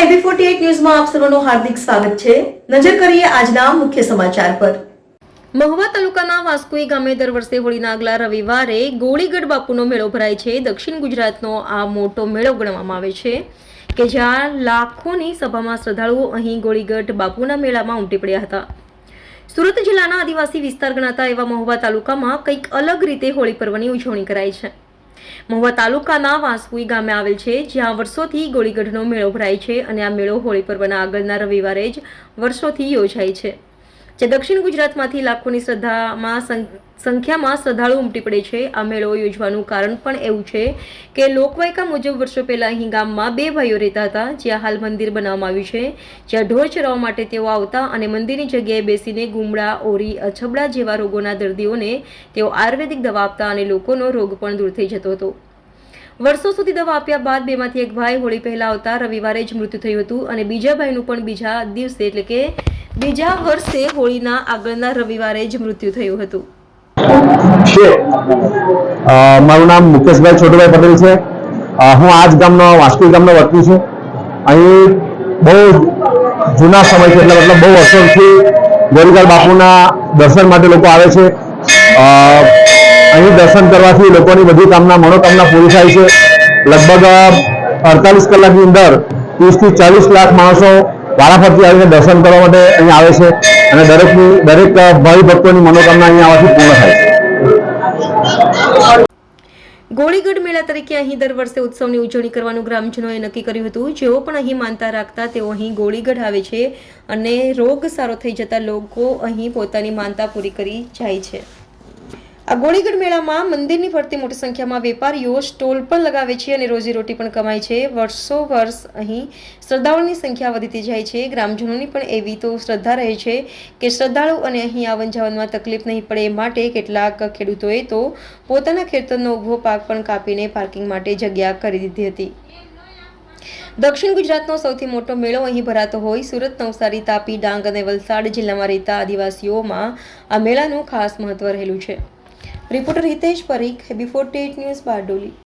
Forty ન્યૂઝમાં આપ સર્વનું હાર્દિક સ્વાગત છે. નજર કરીએ આજના મુખ્ય સમાચાર પર. મહુવા તાલુકાના વાસ્કોઈ ગામે દર વર્ષે હોળીના આગલા રવિવારે ગોળીગઢ બાપુનો મેળો ભરાય છે. દક્ષિણ ગુજરાતનો આ મોટો મેળો ગણવામાં આવે છે કે જ્યાં લાખોની સભામાં શ્રદ્ધાળુઓ અહીં ગોળીગઢ બાપુના મેળામાં ઉમટી પડ્યા હતા. સુરત જિલ્લાના આદિવાસી વિસ્તાર ગણાતા એવા મહુવા તાલુકામાં કંઈક અલગ રીતે હોળી પર્વની ઉજવણી કરાય છે. મહુવા તાલુકાના વાંસકુઈ ગામે આવેલ છે, જ્યાં વર્ષોથી ગોળીગઢનો મેળો ભરાય છે અને આ મેળો હોળી પર્વના આગળના રવિવારે જ વર્ષોથી યોજાય છે. જે દક્ષિણ ગુજરાતમાંથી લાખોની શ્રદ્ધામાં સંખ્યામાં શ્રદ્ધાળુ ઉમટી પડે છે. આ મેળો યોજવાનું કારણ પણ એવું છે કે લોકવાયકા મુજબ વર્ષો પહેલાં અહીં ગામમાં બે ભાઈઓ રહેતા હતા, જ્યાં હાલ મંદિર બનાવવામાં આવ્યું છે. જ્યાં ઢોર ચરાવવા માટે તેઓ આવતા અને મંદિરની જગ્યાએ બેસીને ગુમડા, ઓરી, અછબડા જેવા રોગોના દર્દીઓને તેઓ આયુર્વેદિક દવા આપતા અને લોકોનો રોગ પણ દૂર થઈ જતો હતો. વર્ષો સુધી દવા આપ્યા બાદ બેમાંથી એક ભાઈ હોળી પહેલા આવતા રવિવારે જ મૃત્યુ થયું હતું અને બીજા ભાઈનું પણ બીજા દિવસે એટલે કે બીજા વર્ષે હોળીના આગળના રવિવારે જ મૃત્યુ થયું હતું. છે. મારું નામ મુકેશભાઈ છોટુભાઈ પટેલ છે. હું આજ ગામનો વાસ્કુઈ ગામનો વતની છું. અહીં બહુ જૂના સમયથી એટલે મતલબ બહુ વર્ષોથી ગોરીલાલ બાપુના દર્શન માટે લોકો આવે છે. અહીં દર્શન કરવાથી લોકોની બધી કામના મનોકામના પૂરી થાય છે. લગભગ અડતાલીસ કલાકની અંદર ત્રીસથી ચાલીસ લાખ માણસો વારાફરતી આવીને દર્શન કરવા માટે અહીં આવે છે અને દરેકની દરેક ભાવિ ભક્તોની મનોકામના અહીં આવવાથી પૂર્ણ થાય છે. ગોળીગઢ મેળા તરીકે અહીં દર વર્ષે ઉત્સવની ઉજવણી કરવાનું ગ્રામજનોએ નક્કી કર્યું હતું. જેઓ પણ અહીં માનતા રાખતા તેઓ અહીં ગોળીગઢ આવે છે અને રોગ સારો થઈ જતા લોકો અહીં પોતાની માનતા પૂરી કરી જાય છે. આ ગોળીગઢ મેળામાં મંદિરની ફરતી મોટી સંખ્યામાં વેપારીઓ સ્ટોલ પણ લગાવે છે અને રોજીરોટી પણ કમાય છે. વર્ષો વર્ષ અહીં શ્રદ્ધાળુઓની સંખ્યા વધતી જાય છે. ગ્રામજનોની પણ એવી તો શ્રદ્ધા રહે છે કે શ્રદ્ધાળુ અને અહીં આવન જાવનમાં તકલીફ નહીં પડે માટે કેટલાક ખેડૂતોએ તો પોતાના ખેતરનો ઊભો પાક પણ કાપીને પાર્કિંગ માટે જગ્યા કરી દીધી હતી. દક્ષિણ ગુજરાતનો સૌથી મોટો મેળો અહીં ભરાતો હોય. સુરત, નવસારી, તાપી, ડાંગ અને વલસાડ જિલ્લામાં રહેતા આદિવાસીઓમાં આ મેળાનું ખાસ મહત્વ રહેલું છે. Reporter Hitesh Parikh HB forty news Bardoli.